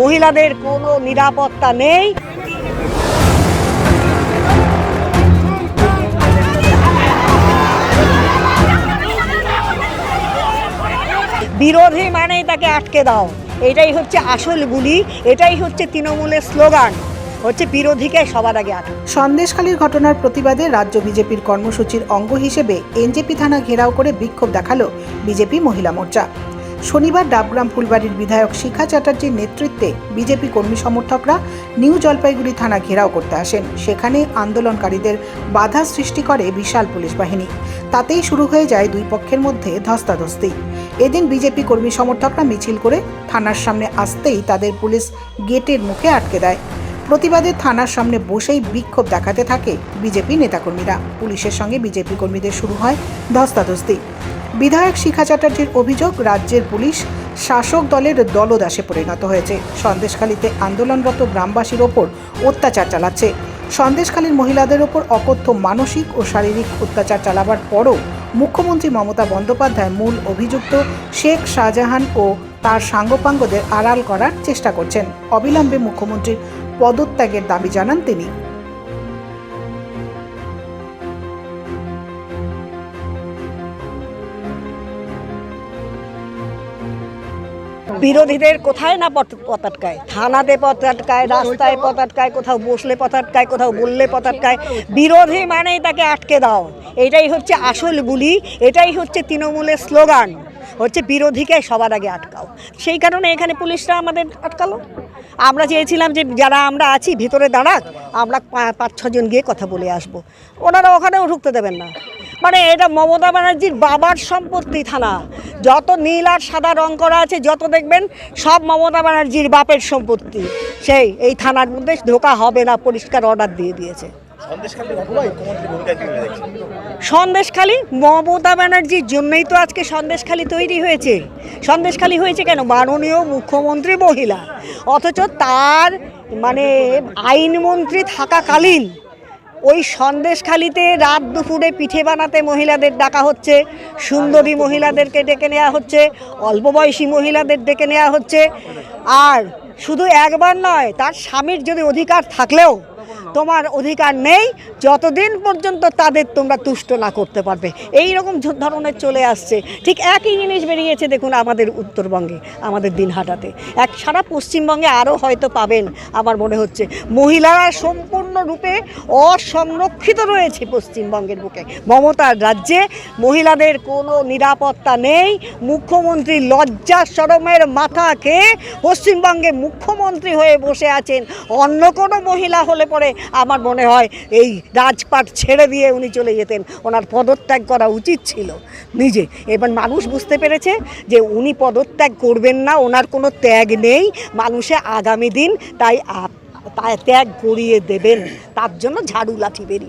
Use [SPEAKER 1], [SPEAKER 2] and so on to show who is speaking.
[SPEAKER 1] মহিলাদের কোনো নিরাপত্তা নেই। বিরোধী মানেই তাকে আটকে দাও। এটাই হচ্ছে আসল বুলি, এটাই হচ্ছে তৃণমূলের স্লোগান। হচ্ছে বিরোধীকে সবার আগে আটক।
[SPEAKER 2] সন্দেশখালীর ঘটনার প্রতিবাদে রাজ্য বিজেপির কর্মসূচির অঙ্গ হিসেবে এনজেপি থানা ঘেরাও করে বিক্ষোভ দেখাল বিজেপি মহিলা মোর্চা। শনিবার ডাবগ্রাম ফুলবাড়ির বিধায়ক শিখা চ্যাটার্জির নেতৃত্বে বিজেপি কর্মী সমর্থকরা নিউ জলপাইগুড়ি থানা ঘেরাও করতে আসেন। সেখানে আন্দোলনকারীদের বাধা সৃষ্টি করে বিশাল পুলিশ বাহিনী। তাতেই শুরু হয়ে যায় দুই পক্ষের মধ্যে ধস্তাধস্তি। এদিন বিজেপি কর্মী সমর্থকরা মিছিল করে থানার সামনে আসতেই তাদের পুলিশ গেটের মুখে আটকে দেয়। প্রতিবাদে থানার সামনে বসেই বিক্ষোভ দেখাতে থাকে বিজেপি নেতাকর্মীরা। পুলিশের সঙ্গে বিজেপি কর্মীদের শুরু হয় ধস্তাধস্তি। বিধায়ক শিখা চ্যাটার্জির অভিযোগ, রাজ্যের পুলিশ শাসক দলের দলদাসে পরিণত হয়েছে। সন্দেশখালীতে আন্দোলনরত গ্রামবাসীর ওপর অত্যাচার চালাচ্ছে। সন্দেশখালীর মহিলাদের ওপর অকথ্য মানসিক ও শারীরিক অত্যাচার চালাবার পরও মুখ্যমন্ত্রী মমতা বন্দ্যোপাধ্যায় মূল অভিযুক্ত শেখ শাহজাহান ও তার সাঙ্গপাঙ্গদের আড়াল করার চেষ্টা করছেন। অবিলম্বে মুখ্যমন্ত্রীর পদত্যাগের দাবি জানান তিনি।
[SPEAKER 1] বিরোধীদের কোথায় না পথ- আটকায়? থানাতে পথ আটকায়, রাস্তায় পথ আটকায়, কোথাও বসলে পথ আটকায়, কোথাও বললে পথ আটকায়। বিরোধী মানেই তাকে আটকে দাও। এটাই হচ্ছে আসল বুলি, এটাই হচ্ছে তৃণমূলের স্লোগান। হচ্ছে বিরোধীকে সবার আগে আটকাও। সেই কারণে এখানে পুলিশরা আমাদের আটকালো। আমরা চেয়েছিলাম যে যারা আমরা আছি, ভিতরে দাঁড়াক, আমরা পাঁচ, ছজন গিয়ে কথা বলে আসব। ওনারা ওখানেও ঢুকতে দেবেন না। মানে এটা মমতা ব্যানার্জির বাবার সম্পত্তি থানা। যত নীল আর সাদা রং করা আছে যত দেখবেন সব মমতা ব্যানার্জির বাপের সম্পত্তি। সেই এই থানার মধ্যে ঢোকা হবে না পরিষ্কার অর্ডার দিয়ে দিয়েছে।
[SPEAKER 3] সন্দেশখালী
[SPEAKER 1] মমতা ব্যানার্জির জন্যই তো আজকে সন্দেশখালী তৈরি হয়েছে। সন্দেশখালী হয়েছে কেন? মাননীয় মুখ্যমন্ত্রী মহিলা। অথচ তার মানে আইনমন্ত্রী থাকাকালীন ওই সন্দেশখালিতে রাত দুপুরে পিঠে বানাতে মহিলাদের ডাকা হচ্ছে। সুন্দরী মহিলাদেরকে ডেকে নেওয়া হচ্ছে। অল্প বয়সী মহিলাদের ডেকে নেওয়া হচ্ছে। আর শুধু একবার নয়, তার স্বামীর যদি অধিকার থাকলেও তোমার অধিকার নেই, যতদিন পর্যন্ত তাদের তোমরা তুষ্ট না করতে পারবে। এই রকম ধরনের চলে আসছে। ঠিক একই জিনিস বেরিয়েছে, দেখুন, আমাদের উত্তরবঙ্গে, আমাদের দিনহাটাতে। এক সারা পশ্চিমবঙ্গে আরও হয়তো পাবেন, আমার মনে হচ্ছে। মহিলারা সম্পূর্ণরূপে অসংরক্ষিত রয়েছে পশ্চিমবঙ্গের বুকে। মমতার রাজ্যে মহিলাদের কোনো নিরাপত্তা নেই। মুখ্যমন্ত্রী লজ্জা সরমের মাথাকে পশ্চিমবঙ্গে মুখ্যমন্ত্রী হয়ে বসে আছেন। অন্য কোনো মহিলা হলে পরে আমার মনে হয় এই রাজপাট ছেড়ে দিয়ে উনি চলে যেতেন। ওনার পদত্যাগ করা উচিত ছিল নিজে। এবার মানুষ বুঝতে পেরেছে যে উনি পদত্যাগ করবেন না, ওনার কোনো ত্যাগ নেই। মানুষে আগামী দিন তাই ত্যাগ করিয়ে দেবেন। তার জন্য ঝাড়ু লাঠি বেরিয়ে